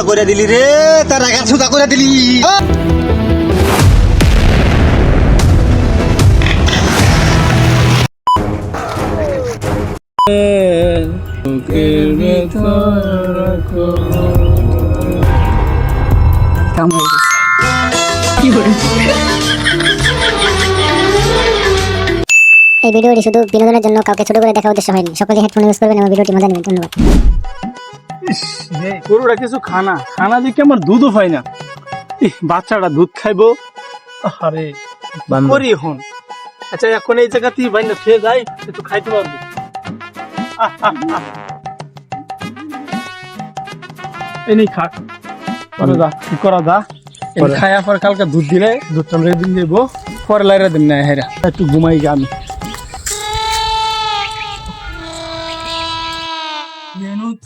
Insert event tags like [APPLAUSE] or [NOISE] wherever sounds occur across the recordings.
সোজা করে দিলি রে তার আগে সোজা করে দিলি। এই ভিডিওটি শুধু বিনোদনের জন্য কাউকে ছোট করে দেখা উদ্দেশ্য হয়নি। সকলে হেডফোন ইউজ করবেন এবং ভিডিওটি মজা নেবেন। ধন্যবাদ। গরুরা কিছু খানা খানা দিকে আমার দুধও পাই না। বাচ্চাটা দুধ খাইবো। আরে করি এখন? আচ্ছা এখন এই জায়গা তুই বাইনা খেয়ে যাই একটু খাইতে পারব। এই নেই খাক করা যা কি করা যা। এই খায়া পর কালকে দুধ দিলে দুধটা রেখে দিন দেবো। পরে লাইরা দিন না হেরা। একটু ঘুমাই গিয়ে আমি।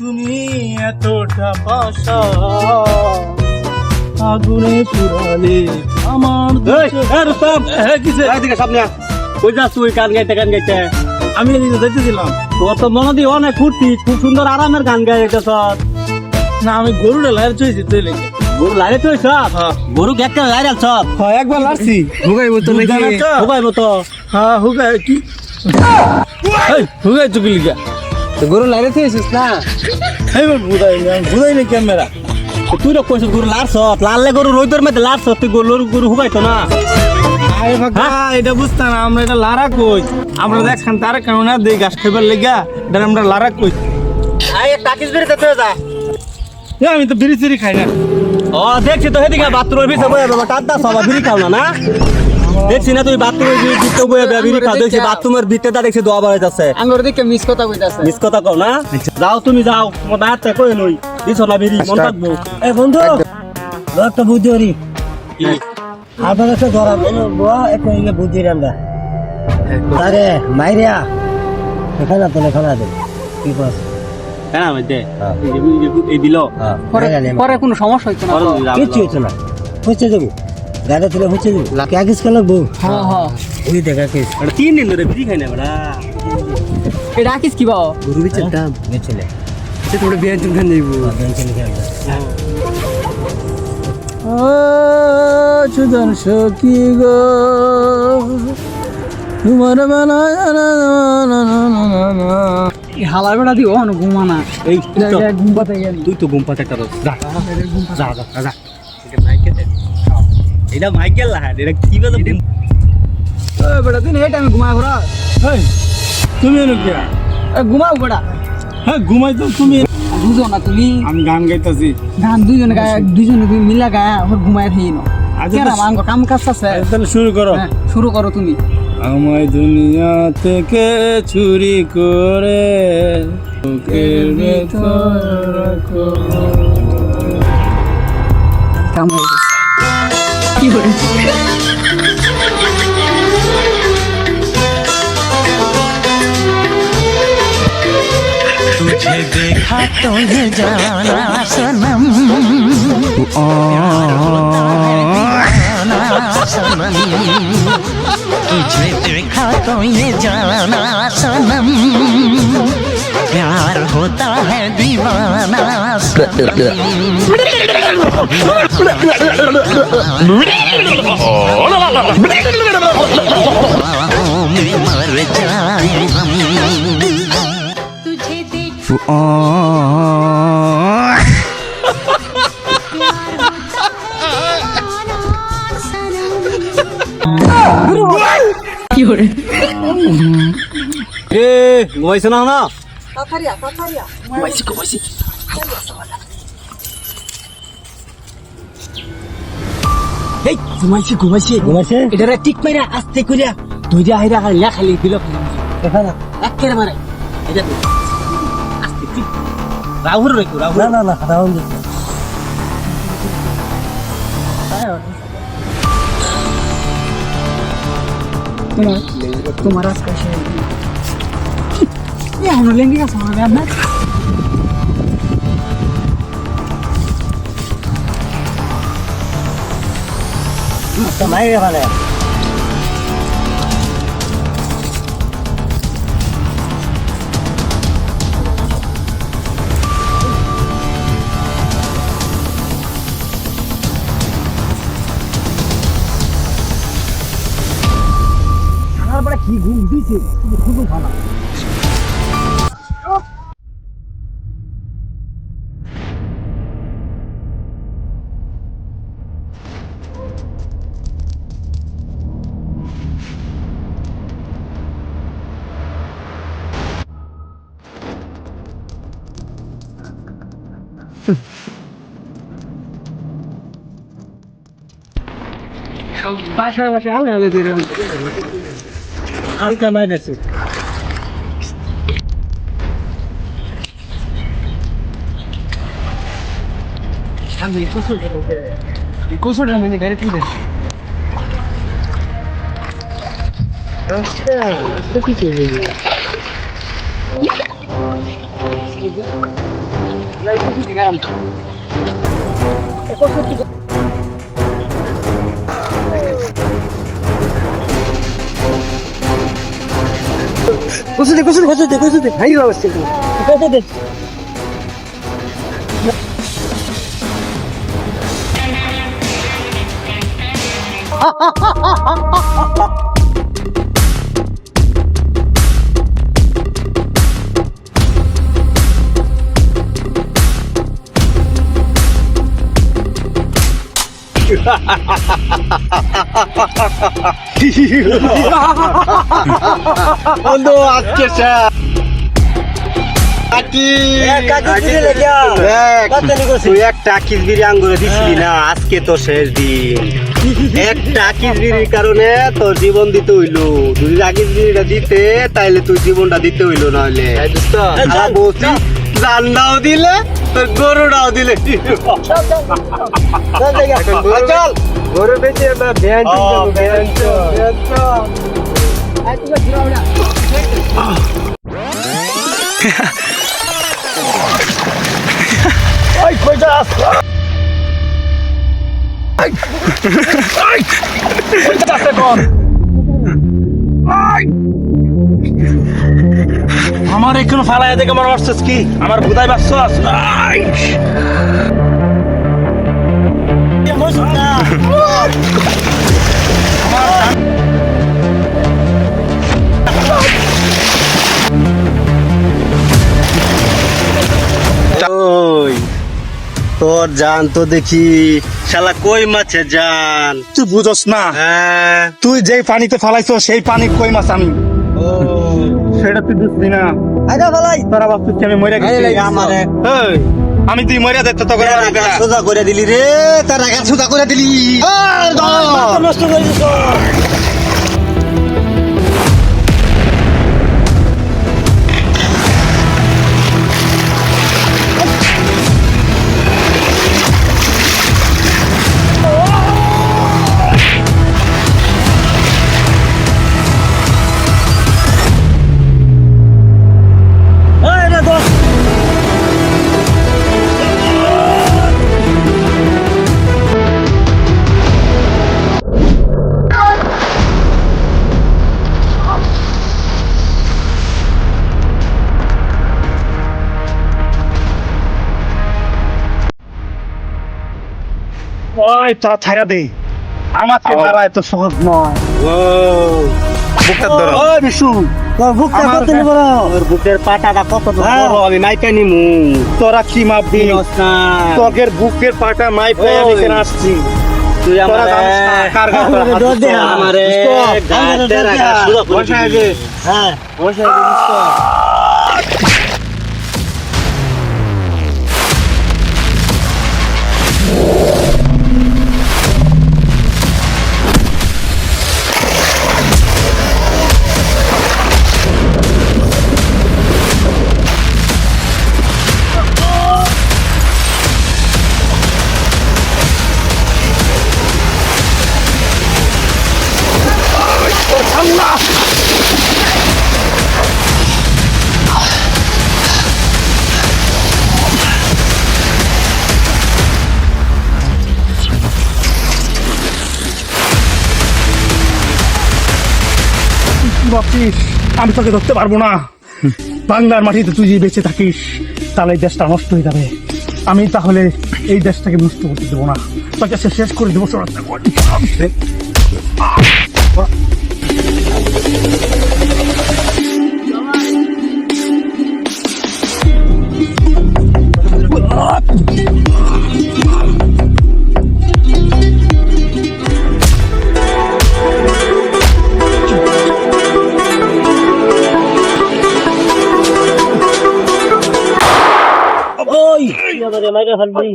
তুমি এতটা পাশা আগুনে পুরালে আমার সামনে ওই যা তুই গান গাইতে গান গাইতে। আমি এদিকে যেতে দিলাম তোর তো মনে দিয়ে অনেক ফুর্তি খুব সুন্দর আরামের গান গাই গাইতেছ না আমি গরুটা লাইর চয়েছি তুই লেগে। গরু লাইরে চয়েছ গরু একটা লাইরে সব হ্যাঁ একবার লারছি হুগাইবো তো হুগাইবো তো হ্যাঁ হুগাই কি? হুগাই চুকি লিগা গরু লাইরে থেছিস না? এইবার বুঝাই বুঝাই না ক্যামেরা। তুই তো কইছিস গরু লারছ লাললে গরু রোদর মধ্যে লারছ তুই গরু গরু হুগাইতো না? আরে ফাঁকা এটা বুঝতাম না আমরা এটা লারা কই? আমরা দেখখান তার কারণে দেই গাছ খাইবার লেগা এটা আমরা লারা কই? আয় টাকিস বেরিতে তুই যা। আমি তো বিড়ি চিড়ি খাই না। ও দেখছি তো হেদিকে বাথরুমের ভিতরে বয়ে বাবা টাদ্দা সবা বিড়ি খাও না না? দেখছি না তুই বাথরুমের ভিতরে বয়ে বিড়ি খাও দেখছি বাথরুমের ভিতরে দেখছি দোয়া বাড়াই যাচ্ছে আঙ্গুর দিকে মিস কথা কইতাছে। মিস কথা কও না? যাও তুমি যাও মোর বাচ্চা কই নই দিছ না বিড়ি মন থাকব। এ বন্ধু একটা বুদ্ধি করি আপনার একটা ধরা বুয়া একটা ইয়ে বুদ্ধি আমরা আরে মাইরিয়া এখানে তো লেখা দে। কি পাস হ্যাঁ মধ্যে এই দিল। পরে পরে কোনো সমস্যা হইতো না তো। কিচ্ছু হচ্ছে না। হচ্ছে যাব গাড়ি তুলে হচ্ছে কিস কে লাগবো হ্যাঁ হ্যাঁ। ওই দেখা কিস এটা তিন দিন ধরে বিড়ি খাই না বেড়া। এটা কিস কি বাবা? গরু বিচের দাম। বেচলে সে তোমরা বিয়ান তুমি খান যাইবো বিয়ান চলে খান সুদন সখী গো। তোমার বেলা হালার বেড়া দিও অন ঘুমানা এই তুই তো ঘুম পাতে তুই তো ঘুম পাতে যা যা যা যা। এটা মাইকেল এটা মাইকেল লাহা এটা কি ঘুম বেড়া দিন এই টাইমে ঘুমায় ঘোরা। হেই, তুমি এনো কি? ঘুমাও বেড়া হ্যাঁ ঘুমাই তো তুমি। বুঝো না তুমি আমি গান গাইতাছি। গান দুইজনে গায়ে দুইজনে তুমি মিলা গায়ে ওর ঘুমায় থাকি না। আচ্ছা, আঙ্গ কাম কাজ আছে? তাহলে শুরু করো। হ্যাঁ, শুরু করো তুমি। আমায় দুনিয়া থেকে চুরি করে বুকের ভেতর রাখো। কাম হয়ে কি করে तुझे देखा तो ये जाना सनम जाना सनम तुझे देखा तो ये जाना सनम प्यार होता है दीवाना सनम में मर जाए हम तुझे देख এ ঘুমাইছে না না এই ঘুমাইছে ঘুমাইছে ঘুমাইছে এটা ঠিক মাইরা আস্তে করিয়া দুই দিয়া হাইরা খালি ইয়া খালি দিল এখানে একেবারে মারে এটা। আস্তে ঠিক রাহুল রেখো রাহুল না না না রাউন্ড দিচ্ছে তোমার তোমার আজকে Ya, no le digas a Bernat. Hasta mañana, vale. কি ঘুম দিছে খুব ভালো বাসায় আলে আলে ধরে হালকা মাইনাছে আমি কুসুর কুসুর আমি গাড়ি তুলে 고수대 고수대 고수대 고수대. 아, 많이 나왔어 고수대. 하하하하 [LAUGHS] বন্ধু আজকে স্যার আঙ্গুরে দিছিলি না আজকে তো শেষ দিন। একটা কিসবিরির কারণে তোর জীবন দিতে হইল। যদি তুই কিসবিরিটা দিতে তাইলে তুই জীবনটা দিতে হইল নাহলে বলছি দিলে তোর গরুটাও দিলে চল গরু বেঁচে ভ্যান আমার এখানে ফালাইয়া দেখে আমার আসছিস কি? আমার বুধাই ওই তোর জান তো দেখি। শালা কই মাছে জান? তুই বুঝস না। হ্যাঁ। তুই যেই পানিতে ফালাইছো সেই পানি কই মাছ আমি? ও। সেটা তুই বুঝবি না। আইদা ভালাই। তোরা বাপ তুই আমি মরে গেছি? আমারে। এই, আমি তুই মরে দেখতে তো করে সোজা করে দিলি রে তার আগা সোজা করে দিলি। আর দাও। নষ্ট করে দিছ। ওই তা ছাইরা দে আমাকে মারা এত সহজ নয়। ও বুকটা ধরো। ওই বিশু তোর বুকটা কত বুকের পাটাটা কত হ্যাঁ। বড় আমি মাইপা নিমু। তোরা কি মাপবি? তোকের বুকের পাটা মাইপে আমি কেন আসছি তুই আমারে কার? আমারে বসে আগে। হ্যাঁ। বসে আগে? ভাবছিস, আমি তোকে ধরতে পারব না। বাংলার মাটিতে তুই যদি বেঁচে থাকিস, তাহলে এই দেশটা নষ্ট হয়ে যাবে। আমি তাহলে এই দেশটাকে নষ্ট করতে দেবো না। তোকে শেষ করে দেবো সরাতে আমারে ফেলবি।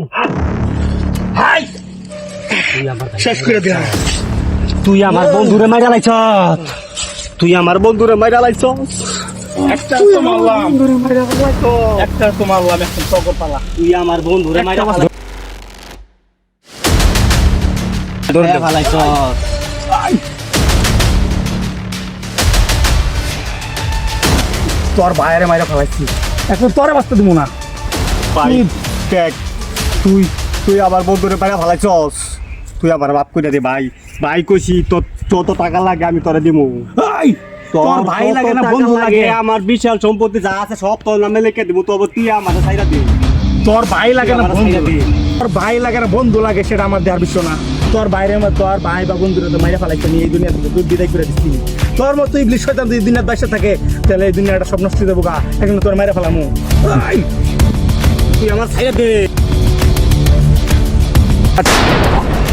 হাই! শেষ করে দিয়া তুই আমার বন্ধুরে মাইরা লাইছ। তুই আমার বন্ধুরে মাইরা লাইছ। একটা তো মারলাম। একটা তো মারলাম এখন তগর পালা। তুই আমার বন্ধুরে মাইরা একটা ফালাইছ ধরে ফালাইছ তোর বাইরে মাইরা ফেলাইছি। এখন তোরে বাঁচতে দিব না। দেখ। তুই তুই আমার বন্ধুরে মাইরা ফালাইছস। তুই আবার বাপ কইরা দে ভাই। ভাই কইছি তোর যত টাকা লাগে আমি তোরে দিমু। এই, তোর ভাই লাগে না বন্ধু লাগে। আমার বিশাল সম্পত্তি যা আছে সব তোর নামে লিখে দিব তো তুই আমার সাইরা দে। তোর ভাই লাগে না বন্ধু। তোর ভাই লাগে না বন্ধু লাগে সেটা আমার দেওয়ার বিষয় না। তোর বাইরে আমার তোর ভাই বা বন্ধুরা তো মাইরা ফেলাইছে নিয়ে এই দুনিয়া থেকে তুই বিদায় করে দিচ্ছি তোর মতো ইবলিশ শয়তান যদি দুনিয়ার বাইসে থাকে তাহলে এই দুনিয়াটা সব নষ্ট যাব গা এখন তোর মাইরা ফেলামু। তুই আমার সাইরা দে। Ah.